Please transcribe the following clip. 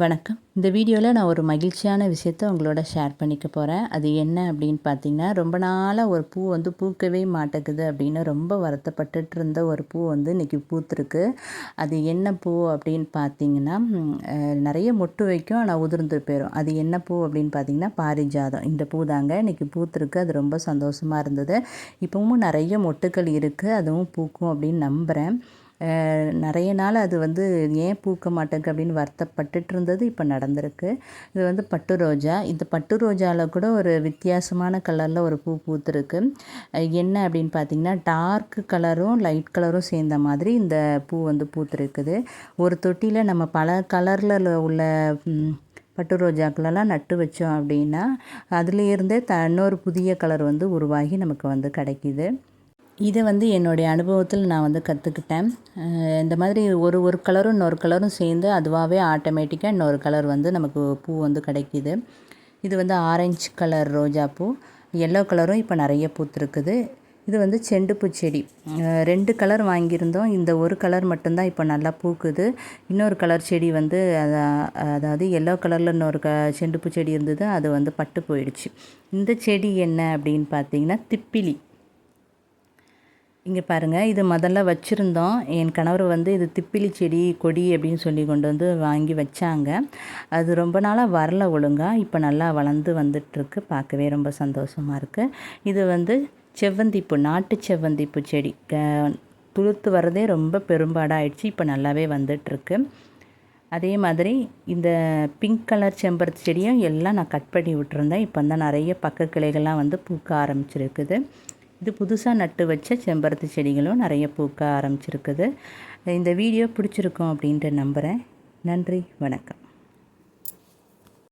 வணக்கம். இந்த வீடியோவில் நான் ஒரு மகிழ்ச்சியான விஷயத்த உங்களோட ஷேர் பண்ணிக்க போகிறேன் அது என்ன அப்படின்னு பார்த்தீங்கன்னா ரொம்ப நாளாக ஒரு பூ வந்து பூக்கவே மாட்டேங்குது அப்படின்னு ரொம்ப வருத்தப்பட்டுட்டு இருந்த ஒரு பூ வந்து இன்றைக்கி பூத்துருக்கு. அது என்ன பூ அப்படின்னு பார்த்தீங்கன்னா நிறைய மொட்டு வைக்கும் ஆனால் உதிர்ந்து போயிடும் அது என்ன பூ அப்படின்னு பார்த்தீங்கன்னா பாரிஜாதம். இந்த பூ தாங்க இன்றைக்கி பூத்துருக்கு. அது ரொம்ப சந்தோஷமாக இருந்தது. இப்போவும் நிறைய மொட்டுக்கள் இருக்குது அதுவும் பூக்கும் அப்படின்னு நம்புகிறேன் நிறைய நாள் அது வந்து ஏன் பூக்க மாட்டேங்க அப்படின்னு வருத்தப்பட்டுட்டு இருந்தது இப்போ நடந்திருக்கு. இது வந்து பட்டு ரோஜா. இந்த பட்டு ரோஜாவில் கூட ஒரு வித்தியாசமான கலரில் ஒரு பூ பூத்துருக்கு. என்ன அப்படின்னு பார்த்தீங்கன்னா டார்க் கலரும் லைட் கலரும் சேர்ந்த மாதிரி இந்த பூ வந்து பூத்துருக்குது. ஒரு தொட்டியில் நம்ம பல கலரில் உள்ள பட்டு ரோஜாக்களெல்லாம் நட்டு வச்சோம் அப்படின்னா அதுலேருந்தே த இன்னொரு புதிய கலர் வந்து உருவாகி நமக்கு வந்து கிடைக்கிது. இதை வந்து என்னுடைய அனுபவத்தில் நான் வந்து கற்றுக்கிட்டேன் இந்த மாதிரி ஒரு ஒரு கலரும் இன்னொரு கலரும் சேர்ந்து அதுவாகவே ஆட்டோமேட்டிக்காக இன்னொரு கலர் வந்து நமக்கு பூ வந்து கிடைக்கிது. இது வந்து ஆரஞ்சு கலர் ரோஜா பூ. எல்லோ கலரும் இப்போ நிறைய பூத்துருக்குது. இது வந்து செண்டுப்பூ செடி. ரெண்டு கலர் வாங்கியிருந்தோம். இந்த ஒரு கலர் மட்டும்தான் இப்போ நல்லா பூக்குது. இன்னொரு கலர் செடி வந்து அதாவது எல்லோ கலரில் இன்னொரு க செண்டுப்பூ செடி இருந்தது. அது வந்து பட்டு போயிடுச்சு. இந்த செடி என்ன அப்படின்னு பார்த்தீங்கன்னா திப்பிலி. இங்கே பாருங்கள் இது முதல்ல வச்சுருந்தோம். என் கணவர் வந்து இது திப்பிலி செடி கொடி அப்படின்னு சொல்லி கொண்டு வந்து வாங்கி வச்சாங்க. அது ரொம்ப நாளாக வரல ஒழுங்காக இப்போ நல்லா வளர்ந்து வந்துட்டுருக்கு. பார்க்கவே ரொம்ப சந்தோஷமாக இருக்குது இது வந்து செவ்வந்திப்பூ நாட்டு செவ்வந்திப்பூ செடி. துளுத்து வரதே ரொம்ப பெரும்பாடாயிடுச்சு இப்போ நல்லாவே வந்துட்டுருக்கு. அதே மாதிரி இந்த பிங்க் கலர் செம்பருத்தி செடியும் எல்லாம் நான் கட் பண்ணி விட்டுருந்தேன். இப்போ தான் நிறைய பக்க கிளைகள்லாம் வந்து பூக்க ஆரம்பிச்சிருக்குது. இது புதுசாக நட்டு வச்ச செம்பருத்தி செடிகளும் நிறைய பூக்க ஆரம்பிச்சிருக்குது. இந்த வீடியோ பிடிச்சிருக்கோம் அப்படின்ட்டு நம்புகிறேன் நன்றி வணக்கம்.